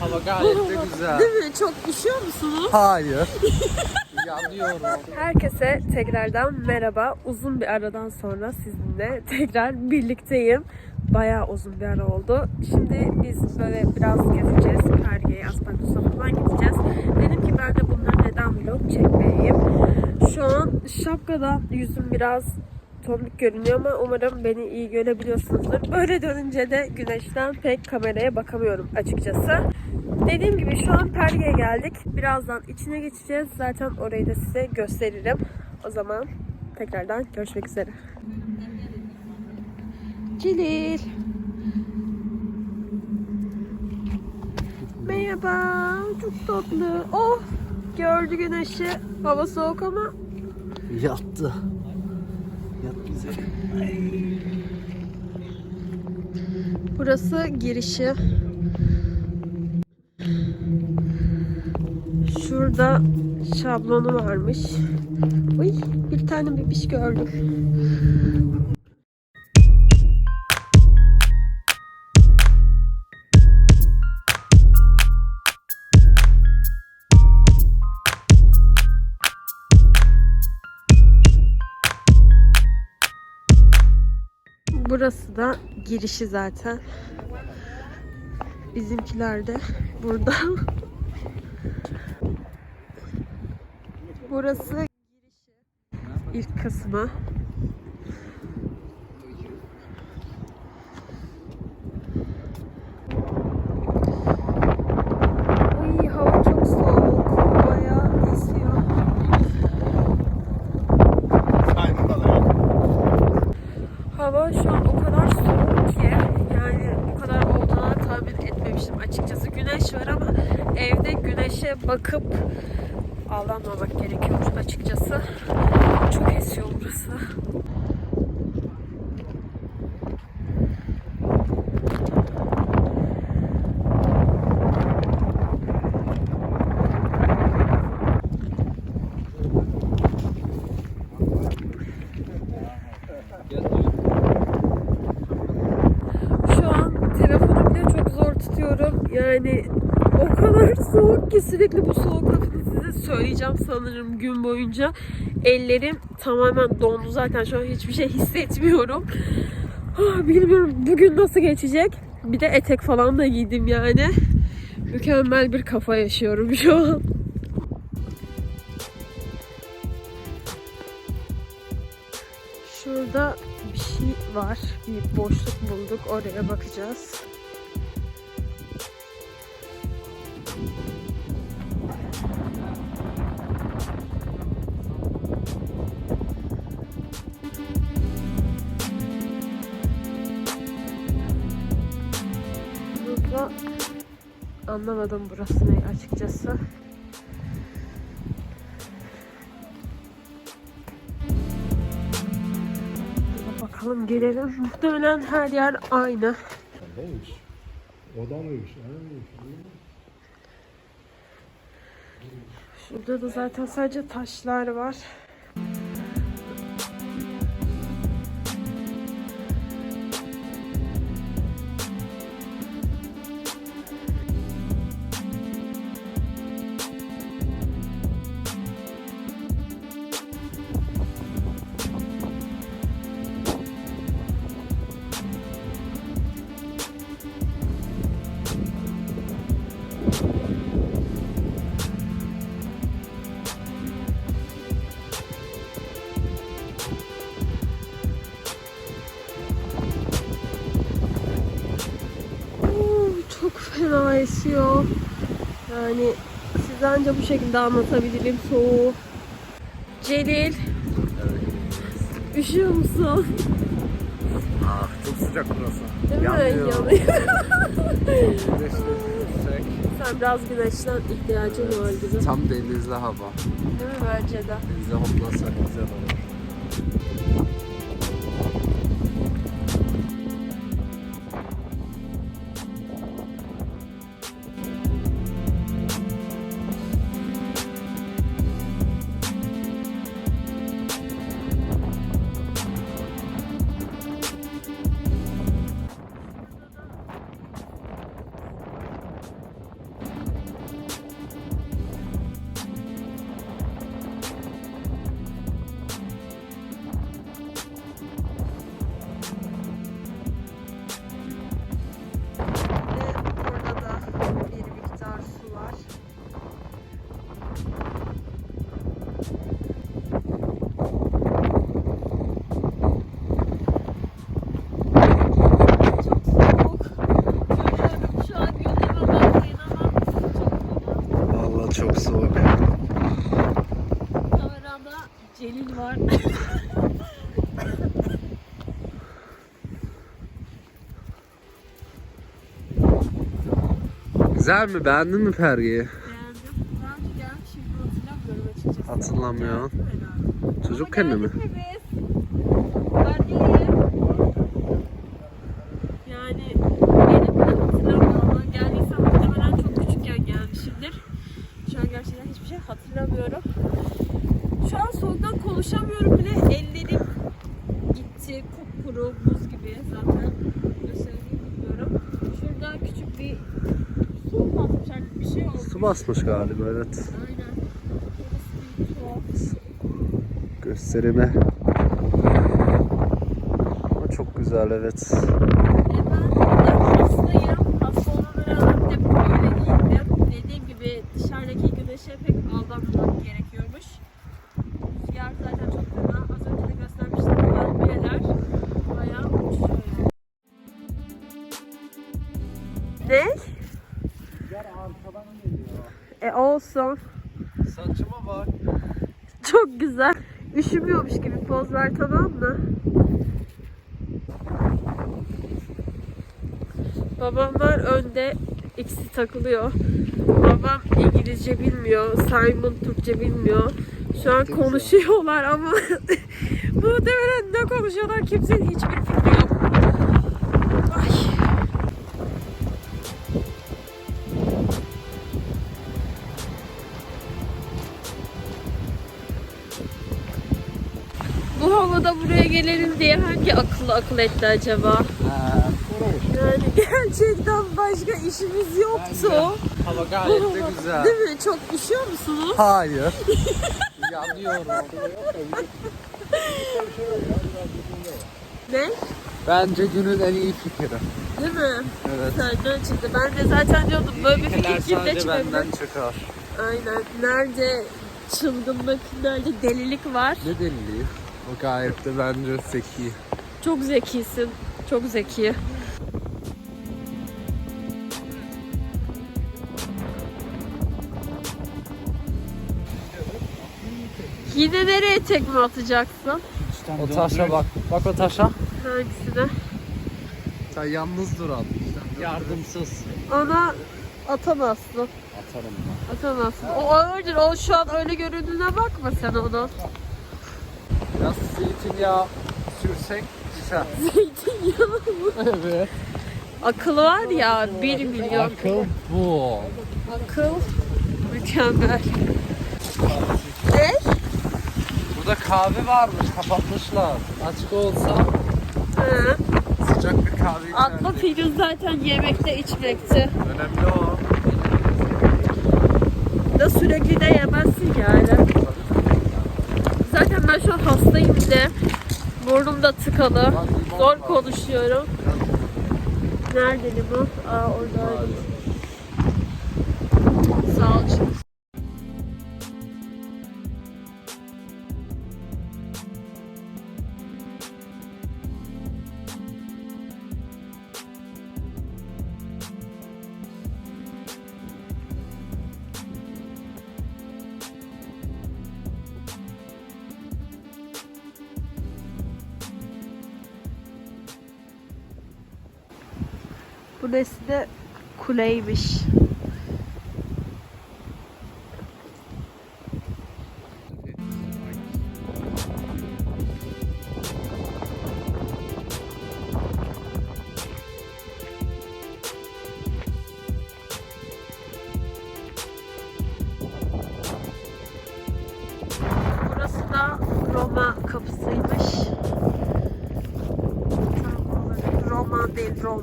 Hava gayet de güzel. Değil mi? Çok üşüyor musunuz? Hayır. Yanıyorum. Herkese tekrardan merhaba. Uzun bir aradan sonra sizinle tekrar birlikteyim. Bayağı uzun bir ara oldu. Şimdi biz böyle biraz gezeceğiz. Perge'ye, Asparutus'a falan gideceğiz. Dedim ki ben de bunları neden vlog çekmeyeyim. Şu an şapkadan yüzüm biraz tombik görünüyor ama umarım beni iyi görebiliyorsunuzdur. Böyle dönünce de güneşten pek kameraya bakamıyorum açıkçası. Dediğim gibi şu an Perge'ye geldik. Birazdan içine geçeceğiz. Zaten orayı da size gösteririm. O zaman tekrardan görüşmek üzere. Cilil. Merhaba. Çok tatlı. Oh. Gördü güneşi. Hava soğuk ama Yattı. Burası girişi. Şurada şablonu varmış. Uy, bir tane bebiş gördüm. Da girişi zaten. Bizimkiler de burada. Burası girişi. İlk kısmı. Ay hava çok soğuk. Bayağı esiyor. Hava şu an o kadar soğuk ki yani bu kadar olduğuna tahmin etmemiştim açıkçası. Güneş var ama evde güneşe bakıp ağlanmamak gerekiyormuş açıkçası. Çok esiyor burası. Yani o kadar soğuk ki sürekli bu soğuk lafını size söyleyeceğim sanırım gün boyunca. Ellerim tamamen dondu zaten şu an hiçbir şey hissetmiyorum. Ah, Bilmiyorum bugün nasıl geçecek. Bir de etek falan da giydim yani. Mükemmel bir kafa yaşıyorum şu an. Şurada bir şey var. Bir boşluk bulduk. Oraya bakacağız. Anlamadım burası ne açıkçası. Bakalım gelelim. Muhtemelen her yer aynı. Neymiş? O da mıymış? Ha, mıymış? Şurada da zaten sadece taşlar var. Çok fena esiyor. Yani size anca bu şekilde anlatabilirim soğuğu. Celil. Üşüyor musun? Ah çok sıcak burası. Değil mi? Yanıyor. Güneşli, yüksek. Sen biraz güneşten ihtiyacın var gibi. Tam denizli hava. Değil mi bence de? Denize hoplasak güzel olur. Güzel mi? Beğendin mi pergiyi? Beğendim. Daha önce gelmişim hatırlamıyorum açıkçası. Hatırlamıyor. Geldim herhalde. Çocukken mi? geldik mi biz? Ben değilim. Yani benim de hatırlamıyorum ama geldiysem muhtemelen çok küçükken gelmişimdir. Şu an gerçekten hiçbir şey hatırlamıyorum. Şu an soğuktan konuşamıyorum bile. Ellerim gitti. Kupkuru, buz gibi zaten. Göstereyim bilmiyorum. Şurada küçük bir su basmış galiba evet. Aynen. Gösterime. Ama çok güzel evet. Olsun. Saçıma bak. Çok güzel. Üşümüyormuş gibi poz ver tamam mı? Babamlar önde ikisi takılıyor. Babam İngilizce bilmiyor. Simon Türkçe bilmiyor. Şu an konuşuyorlar ama muhtemelen ne konuşuyorlar kimsenin hiçbir fikri gelelim diye hangi akıllı akıl etti acaba? Yani gerçekten başka işimiz yoktu. Hava gayet de güzel. Değil mi? Çok üşüyor musunuz? Hayır. Yanıyorum. Ne? Bence günün en iyi fikri. Değil mi? Evet. Senden çıktı. Ben de zaten diyordum böyle bir fikir kimde çıkabilir? benden çıkar. Aynen. Nerede çılgınlık, nerede delilik var? Ne deliliği? O gayet de bence zeki. Çok zekisin. Çok zeki. Yine nereye tekme atacaksın? O taşa bak. Bak o taşa. Hangisine? Sen yalnız dur abi. Yardımsız. Ona atamazsın. Atarım ben. Atamazsın. O ağırdır. O şu an öyle göründüğüne bakma sen onun. Biraz zeytinyağı sürsek güzel. Zeytinyağı mı? evet. Akıl var ya 1 milyon. Akıl bu. Akıl mükemmel. Ne? Burada kahve varmış kapatmışlar. Açık olsa Hı. sıcak bir kahve Atla içerdik. Firuz zaten yemekte içmekti. Önemli o. Da sürekli de yemezsin yani. Zaten ben şu an hastayım bir de. Burnum da tıkalı. Zor konuşuyorum. Nerede limon? Aa orada. Sağ ol Burası da kuleymiş. Burası da Roma kapısıymış. Roma değil Roma.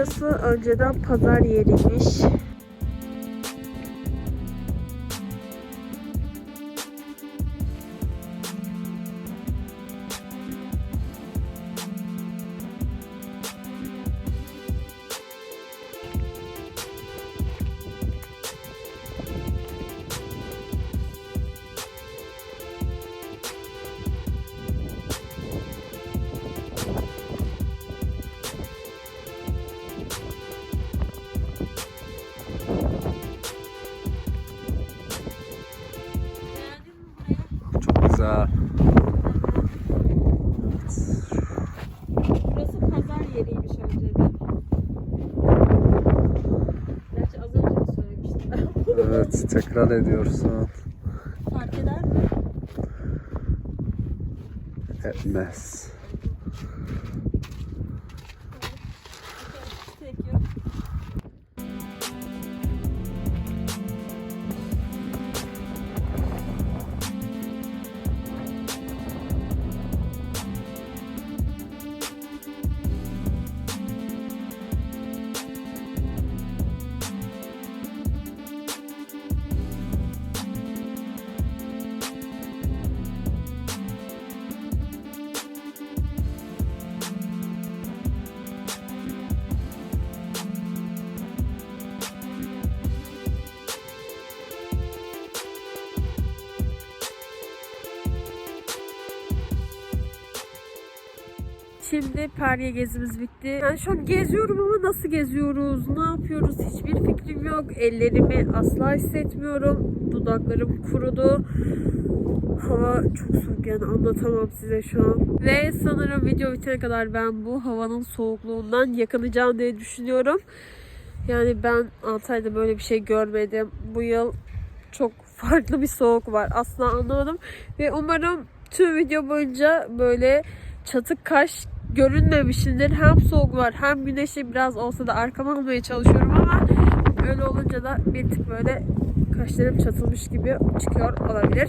Burası önceden pazar yeriymiş. Tekrar ediyorsun. Fark eder mi? Etmez. Şimdi Perye gezimiz bitti. Ben şu an geziyorum ama nasıl geziyoruz? Ne yapıyoruz? Hiçbir fikrim yok. Ellerimi asla hissetmiyorum. Dudaklarım kurudu. Hava çok soğuk yani anlatamam size şu an. Ve sanırım video bitene kadar ben bu havanın soğukluğundan yakınacağım diye düşünüyorum. Yani ben Antalya'da böyle bir şey görmedim. Bu yıl çok farklı bir soğuk var. Asla anlamadım. Ve umarım tüm video boyunca böyle çatık kaş görünmemişimdir. Hem soğuk var hem güneşi biraz olsa da arkama almaya çalışıyorum ama öyle olunca da bir tık böyle kaşlarım çatılmış gibi çıkıyor olabilir.